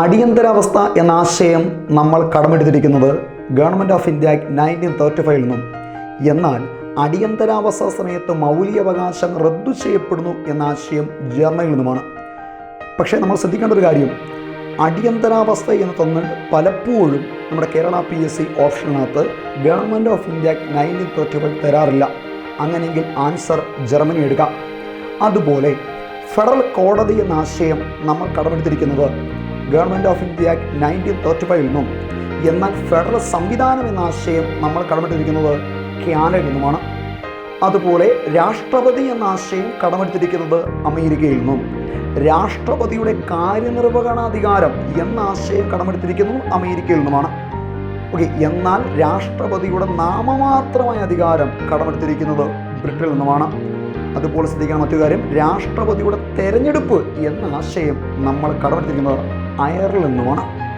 അടിയന്തരാവസ്ഥ എന്ന ആശയം നമ്മൾ കടമെടുത്തിരിക്കുന്നത് government of India act nineteen thirty ഫൈവിൽ നിന്നും എന്നാൽ അടിയന്തരാവസ്ഥ സമയത്ത് മൗലികാവകാശം റദ്ദു ചെയ്യപ്പെടുന്നു എന്ന ആശയം ജർമ്മനിയിൽ നിന്നുമാണ്. പക്ഷേ നമ്മൾ ശ്രദ്ധിക്കേണ്ട ഒരു കാര്യം അടിയന്തരാവസ്ഥ എന്ന് തന്നിട്ട് പലപ്പോഴും നമ്മുടെ Kerala P S C ഓപ്ഷനകത്ത് government of India nineteen thirty five തരാറില്ല. അങ്ങനെയെങ്കിൽ ആൻസർ ജർമ്മനി എടുക്കാം. അതുപോലെ ഫെഡറൽ കോടതി എന്ന ആശയം നമ്മൾ കടമെടുത്തിരിക്കുന്നത് government of India act nineteen thirty ഫൈവിൽ നിന്നും എന്നാൽ ഫെഡറൽ സംവിധാനം എന്ന ആശയം നമ്മൾ കടമെടുത്തിരിക്കുന്നത് കാനഡയിൽ നിന്നുമാണ് അതുപോലെ രാഷ്ട്രപതി എന്ന ആശയം കടമെടുത്തിരിക്കുന്നത് അമേരിക്കയിൽ നിന്നും. രാഷ്ട്രപതിയുടെ കാര്യനിർവഹണാധികാരം എന്ന ആശയം കടമെടുത്തിരിക്കുന്നത് അമേരിക്കയിൽ നിന്നുമാണ്. ഓക്കെ എന്നാൽ രാഷ്ട്രപതിയുടെ നാമമാത്രമായ അധികാരം കടമെടുത്തിരിക്കുന്നത് ബ്രിട്ടനിൽ നിന്നുമാണ്. അതുപോലെ ശ്രദ്ധിക്കാൻ മറ്റു കാര്യം രാഷ്ട്രപതിയുടെ തെരഞ്ഞെടുപ്പ് എന്ന ആശയം നമ്മൾ കടമെടുത്തിരിക്കുന്നത് അയർലൻഡിൽ നിന്നുമാണ്